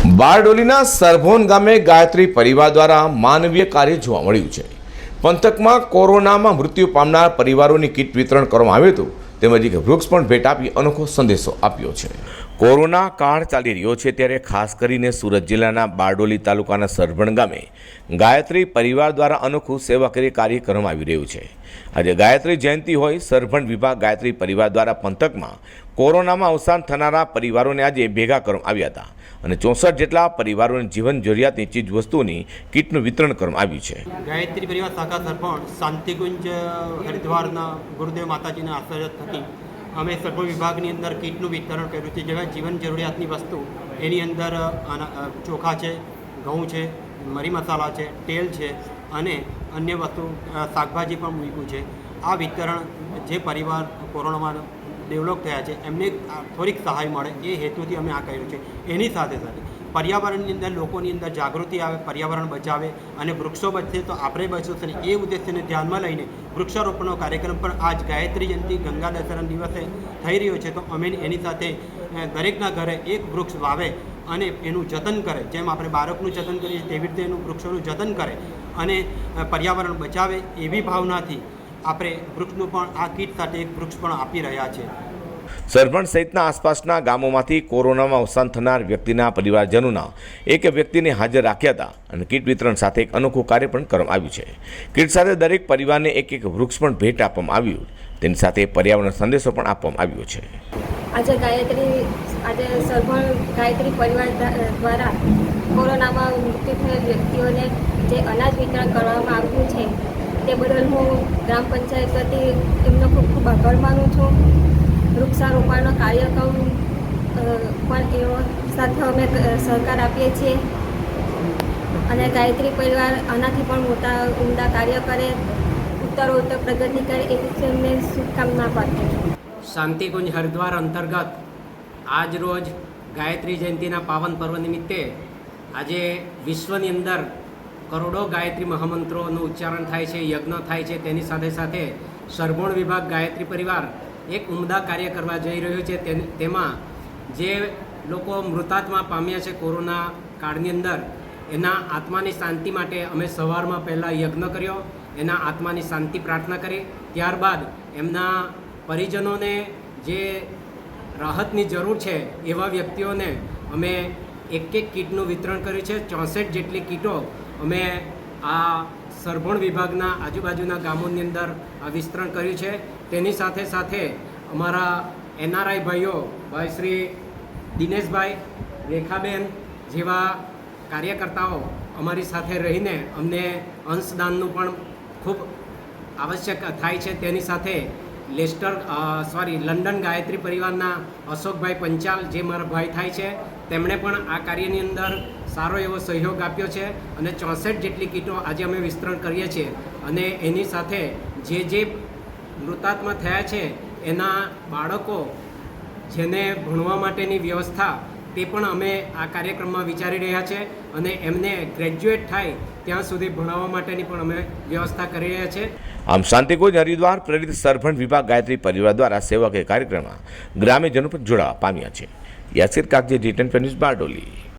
બારડોલીના સરભોન ગામે ગાયત્રી પરિવાર દ્વારા માનવીય કાર્ય જોવા મળ્યું છે. પંથકમાં કોરોનામાં મૃત્યુ પામનાર પરિવારોની કીટ વિતરણ કરવામાં આવ્યું હતું. તેમજ એક વૃક્ષ પણ ભેટ આપી અનોખો સંદેશો આપ્યો છે. કોરોના કાળ ચાલી રહ્યો છે ત્યારે ખાસ કરીને સુરત જિલ્લાના બારડોલી તાલુકાના સરભણ ગામે ગાયત્રી પરિવાર દ્વારા અનોખું સેવાકીય કાર્ય કરવામાં આવી રહ્યું છે. આજે ગાયત્રી જયંતિ હોય, સરભણ વિભાગ ગાયત્રી પરિવાર દ્વારા પંથકમાં કોરોનામાં અવસાન થનારા પરિવારોને આજે ભેગા કરવામાં આવ્યા હતા અને ચોસઠ જેટલા પરિવારોને જીવન જરૂરિયાતની ચીજ વસ્તુઓની કીટનું વિતરણ કરવામાં આવ્યું છે. ગાયત્રી પરિવાર શાખા સરપંચ શાંતિકુંજ હરિદ્વારના ગુરુદેવ માતાજીના આશીર્વાદ થકી અમે સર્વ વિભાગની અંદર કીટનું વિતરણ કર્યું છે, જેમાં જીવન જરૂરિયાતની વસ્તુ એની અંદર ચોખા છે, ઘઉં છે, મરી મસાલા છે, તેલ છે અને અન્ય વસ્તુ શાકભાજી પણ મૂક્યું છે. આ વિતરણ જે પરિવાર કોરોનામાં ડેવલપ થયા છે, એમને થોડીક સહાય મળે એ હેતુથી અમે આ કર્યું છે. એની સાથે સાથે પર્યાવરણની અંદર લોકોની અંદર જાગૃતિ આવે, પર્યાવરણ બચાવે અને વૃક્ષો બચશે તો આપણે બચશે ને એ ઉદ્દેશ્યને ધ્યાનમાં લઈને વૃક્ષારોપણનો કાર્યક્રમ પણ આજ ગાયત્રી જયંતિ, ગંગા દશેરા દિવસે થઈ રહ્યો છે. તો અમે એની સાથે દરેકના ઘરે એક વૃક્ષ વાવે અને એનું જતન કરે, જેમ આપણે બાળકનું જતન કરીએ તેવી રીતે એનું વૃક્ષોનું જતન કરે અને પર્યાવરણ બચાવે એવી ભાવનાથી આપણે વૃક્ષનું પણ આ કીટ સાથે એક વૃક્ષ પણ આપી રહ્યા છે. સરભણ સહિતના આસપાસના ગામોમાંથી કોરોનામાં અવસાન થનાર વ્યક્તિના પરિવારજનોના એક વ્યક્તિને હાજર રાખ્યા હતા અને કીટ વિતરણ સાથે એક અનોખું કાર્ય પણ કરવામાં આવ્યું છે. કીટ સાથે દરેક પરિવારને એક એક વૃક્ષ પણ ભેટ આપવામાં આવ્યું. તેની સાથે પર્યાવરણ સંદેશો પણ આપવામાં આવ્યો છે. આજે ગાયત્રી આજે સરભણ ગાયત્રી પરિવાર દ્વારા કોરોનામાં મૃત્યુ થયેલ વ્યક્તિઓને જે અનાજ વિતરણ કરવામાં આવ્યું છે તે બદલ હું ગ્રામ પંચાયત વતી એમનો ખૂબ ખૂબ આભાર માનું છું. વૃક્ષારોપણનો કાર્યક્રમ પણ એવો સાથે અમે સહકાર આપીએ છીએ. અને ગાયત્રી પરિવાર આનાથી પણ મોટા, ઉમદા કાર્ય કરે, ઉત્તરોત્તર પ્રગતિ કરે એવી અમને શુભકામના પાઠવું છું. શાંતિકુંજ હરિદ્વાર અંતર્ગત આજ રોજ ગાયત્રી જયંતિના પાવન પર્વ નિમિત્તે આજે વિશ્વની અંદર કરોડો ગાયત્રી મહામંત્રોનું ઉચ્ચારણ થાય છે, યજ્ઞ થાય છે, તેની સાથે સાથે સરભોણ વિભાગ ગાયત્રી પરિવાર એક ઉમદા કાર્ય કરવા જઈ રહ્યું છે. તેમાં જે લોકો મૃતાત્મા પામ્યા છે કોરોના કાળની અંદર, એના આત્માની શાંતિ માટે અમે સવારમાં પહેલાં યજ્ઞ કર્યો, એના આત્માની શાંતિ પ્રાર્થના કરી. ત્યારબાદ એમના પરિજનોને જે રાહતની જરૂર છે એવા વ્યક્તિઓને અમે એક એક કીટનું વિતરણ કર્યું છે. ચોસઠ જેટલી કીટો અમે આ સરભણ વિભાગના આજુબાજુના ગામોની અંદર વિસ્તરણ કર્યું છે. તેની સાથે સાથે અમારા એનઆરઆઈ ભાઈઓ, ભાઈ શ્રી દિનેશભાઈ રેખાબેન જેવા કાર્યકર્તાઓ અમારી સાથે રહીને અમને અંશદાનનું પણ ખૂબ આવશ્યક થાય છે. તેની સાથે લેસ્ટર સોરી લંડન ગાયત્રી પરિવારના અશોકભાઈ પંચાલ જે મારા ભાઈ થાય છે, તેમણે પણ આ કાર્યની અંદર સારો એવો સહયોગ આપ્યો છે અને ચોસઠ જેટલી કીટો આજે અમે વિસ્તરણ કરીએ છીએ. અને એની સાથે જે જે મૃતાત્મા થયા છે, એના બાળકો જેને ભણવા માટેની વ્યવસ્થા તે પણ અમે આ કાર્યક્રમમાં વિચારી રહ્યા છે અને એમને ગ્રેજ્યુએટ થાય ત્યાં સુધી ભણાવવા માટેની પણ અમે વ્યવસ્થા કરી રહ્યા છે. આમ શાંતિકુંજ હરિદ્વાર પ્રેરિત સરભણ વિભાગ ગાયત્રી પરિવાર દ્વારા સેવાકીય કાર્યક્રમમાં ગ્રામ્યજનો પણ જોડાવા પામ્યા છે. યાસિર કાગજે જી ફેન્યુઝ ન્યૂઝ બારડોલી.